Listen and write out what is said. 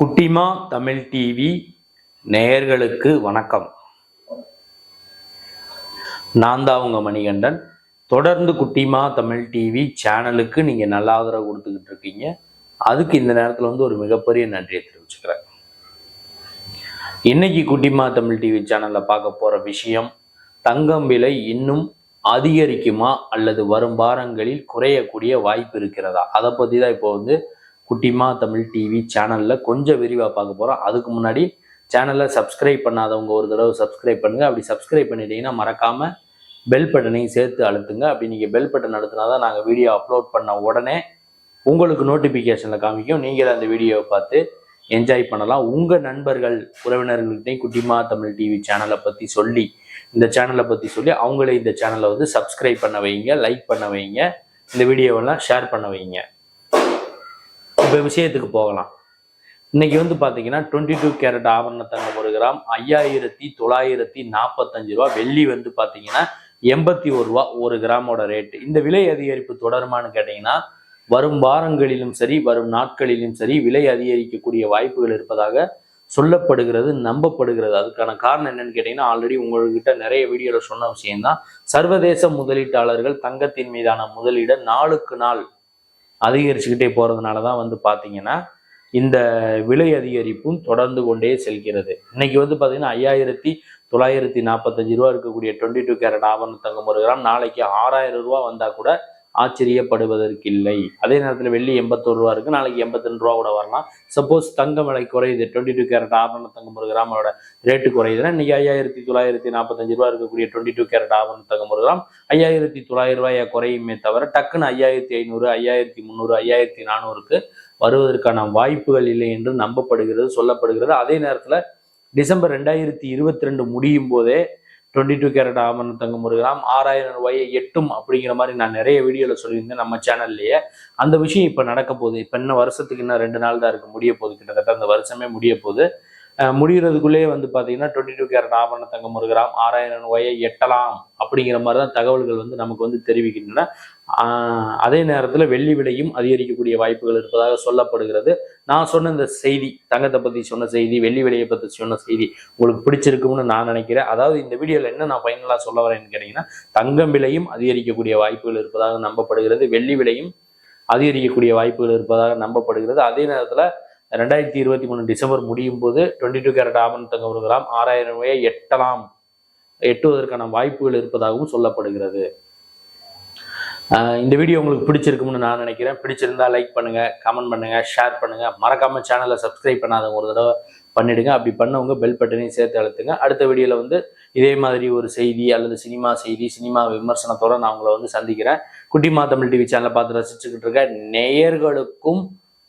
குட்டிமா தமிழ் டிவி நேயர்களுக்கு வணக்கம். நான் தான் உங்க மணிகண்டன். தொடர்ந்து குட்டிமா தமிழ் டிவி சேனலுக்கு நீங்க நல்ல ஆதரவு கொடுத்துக்கிட்டு இருக்கீங்க. அதுக்கு இந்த நேரத்தில் வந்து ஒரு மிகப்பெரிய நன்றியை தெரிவிச்சுக்கிறேன். இன்னைக்கு குட்டிமா தமிழ் டிவி சேனல்ல பார்க்க போற விஷயம் தங்கம் விலை இன்னும் அதிகரிக்குமா அல்லது வரும் வாரங்களில் குறையக்கூடிய வாய்ப்பு இருக்கிறதா? அதை பத்தி தான் இப்போ வந்து குட்டிமா தமிழ் டிவி சேனலில் கொஞ்சம் விரிவாக பார்க்க போகிறோம் அதுக்கு முன்னாடி சேனலை சப்ஸ்கிரைப் பண்ணாதவங்க ஒரு தடவை சப்ஸ்கிரைப் பண்ணுங்க. அப்படி சப்ஸ்கிரைப் பண்ணிட்டீங்கன்னா மறக்காமல் பெல் பட்டனையும் சேர்த்து அழுத்துங்க. அப்படி நீங்கள் பெல் பட்டன் அழுத்தினா தான் நாங்கள் வீடியோ அப்லோட் பண்ண உடனே உங்களுக்கு நோட்டிஃபிகேஷனில் காமிக்கும். நீங்கள் அந்த வீடியோவை பார்த்து என்ஜாய் பண்ணலாம். உங்கள் நண்பர்கள் உறவினர்கள்கிட்டையும் குட்டிமா தமிழ் டிவி சேனலை பற்றி சொல்லி இந்த சேனலை பற்றி சொல்லி அவங்களே இந்த சேனலை வந்து சப்ஸ்கிரைப் பண்ண வைங்க லைக் பண்ண வைங்க இந்த வீடியோவெல்லாம் ஷேர் பண்ண வைங்க. இப்போ விஷயத்துக்கு போகலாம். இன்னைக்கு வந்து பார்த்தீங்கன்னா டுவெண்ட்டி டூ கேரட் ஆபரண தங்கம் ஒரு கிராம் ஐயாயிரத்தி தொள்ளாயிரத்தி நாற்பத்தஞ்சு ரூபா வெள்ளி வந்து பார்த்தீங்கன்னா எண்பத்தி ஒரு ரூபா ஒரு கிராமோட ரேட்டு இந்த விலை அதிகரிப்பு தொடருமான்னு கேட்டிங்கன்னா வரும் வாரங்களிலும் சரி வரும் நாட்களிலும் சரி விலை அதிகரிக்கக்கூடிய வாய்ப்புகள் இருப்பதாக சொல்லப்படுகிறது நம்பப்படுகிறது. அதுக்கான காரணம் என்னன்னு கேட்டிங்கன்னா ஆல்ரெடி உங்கள்கிட்ட நிறைய வீடியோவில் சொன்ன விஷயம்தான். சர்வதேச முதலீட்டாளர்கள் தங்கத்தின் மீதான முதலீடை நாளுக்கு நாள் அதிகரிச்சுக்கிட்டே போகிறதுனால தான் வந்து பார்த்தீங்கன்னா இந்த விலை அதிகரிப்பும் தொடர்ந்து கொண்டே செல்கிறது. இன்னைக்கு வந்து பார்த்தீங்கன்னா ஐயாயிரத்தி தொள்ளாயிரத்தி நாற்பத்தஞ்சு ரூபா இருக்கக்கூடிய டுவெண்ட்டி டூ கேரட் ஆபரண தங்கம் ஒரு கிராம் நாளைக்கு ஆறாயிரம் ரூபா வந்தால் கூட ஆச்சரியப்படுவதற்கில்லை. அதே நேரத்தில் வெள்ளி எண்பத்தோரு ரூபா இருக்குது நாளைக்கு எண்பத்தி ரெண்டு ரூபா கூட வரலாம். சப்போஸ் தங்கம் விலை குறையுது. டுவெண்ட்டி டூ கேரட் ஆபரண தங்கம் ஒரு கிராமோட ரேட்டு குறையுதுன்னா இன்னைக்கு ஐயாயிரத்தி தொள்ளாயிரத்தி நாற்பத்தஞ்சு ரூபா இருக்கக்கூடிய டுவெண்ட்டி டூ கேரட் ஆபரண தங்கம் ஒரு கிராம் ஐயாயிரத்தி தொள்ளாயிரம் ரூபாயை குறையுமே தவிர டக்குன்னு ஐயாயிரத்தி ஐநூறு ஐயாயிரத்தி முந்நூறு ஐயாயிரத்தி நானூறுக்கு வருவதற்கான வாய்ப்புகள் இல்லை என்று நம்பப்படுகிறது சொல்லப்படுகிறது. அதே நேரத்தில் டிசம்பர் ரெண்டாயிரத்தி இருபத்தி ரெண்டு முடியும் போதே டுவெண்ட்டி டூ கேரட் ஆபரண தங்கம் ஒரு கிராம் ஆறாயிரம் ரூபாயை எட்டும் அப்படிங்கிற மாதிரி நான் நிறைய வீடியோவில் சொல்லியிருந்தேன் நம்ம சேனல்லையே அந்த விஷயம் இப்போ நடக்க போகுது. இப்போ இன்னும் வருஷத்துக்கு இன்னும் ரெண்டு நாள் தான் இருக்குது முடிய போகுது. கிட்டத்தட்ட அந்த வருஷமே முடிய போகுது. முடிகிறதுக்குள்ளேயே வந்து பார்த்தீங்கன்னா டுவெண்ட்டி டூ கேரட் ஆபரண தங்கம் ஒரு கிராம் ஆறாயிரம் ரூபாயை எட்டலாம் அப்படிங்கிற மாதிரி தான் தகவல்கள் வந்து நமக்கு வந்து தெரிவிக்கின்றன. அதே நேரத்தில் வெள்ளி விலையும் அதிகரிக்கக்கூடிய வாய்ப்புகள் இருப்பதாக சொல்லப்படுகிறது. நான் சொன்ன இந்த செய்தி தங்கத்தை பற்றி சொன்ன செய்தி வெள்ளி விலையை பற்றி சொன்ன செய்தி உங்களுக்கு பிடிச்சிருக்கும்னு நான் நினைக்கிறேன். அதாவது இந்த வீடியோவில் என்ன நான் ஃபைனலாக சொல்ல வரேன்னு கேட்டிங்கன்னா தங்கம் விலையும் அதிகரிக்கக்கூடிய வாய்ப்புகள் இருப்பதாக நம்பப்படுகிறது. வெள்ளி விலையும் அதிகரிக்கக்கூடிய வாய்ப்புகள் இருப்பதாக நம்பப்படுகிறது. அதே நேரத்தில் ரெண்டாயிரத்தி இருபத்தி மூணு டிசம்பர் முடியும் போது டுவெண்ட்டி டூ கேரட் ஆபரண தங்கம் ஒரு கிராம் ஆறாயிரம் ரூபாயை எட்டலாம். எட்டுவதற்கான வாய்ப்புகள் இருப்பதாகவும் சொல்லப்படுகிறது. இந்த வீடியோ உங்களுக்கு பிடிச்சிருக்கும்னு நான் நினைக்கிறேன். பிடிச்சிருந்தா லைக் பண்ணுங்க கமெண்ட் பண்ணுங்க ஷேர் பண்ணுங்க. மறக்காம சேனலை சப்ஸ்கிரைப் பண்ணாதவங்க ஒரு தடவை பண்ணிடுங்க. அப்படி பண்ணவங்க பெல் பட்டனையும் சேர்த்து அழுத்துங்க. அடுத்த வீடியோல வந்து இதே மாதிரி ஒரு செய்தி அல்லது சினிமா செய்தி சினிமா விமர்சனத்தோட நான் உங்களை வந்து சந்திக்கிறேன். குட்டிமா தமிழ் டிவி சேனலை பார்த்து ரசிச்சுக்கிட்டு இருக்க நேயர்களுக்கும்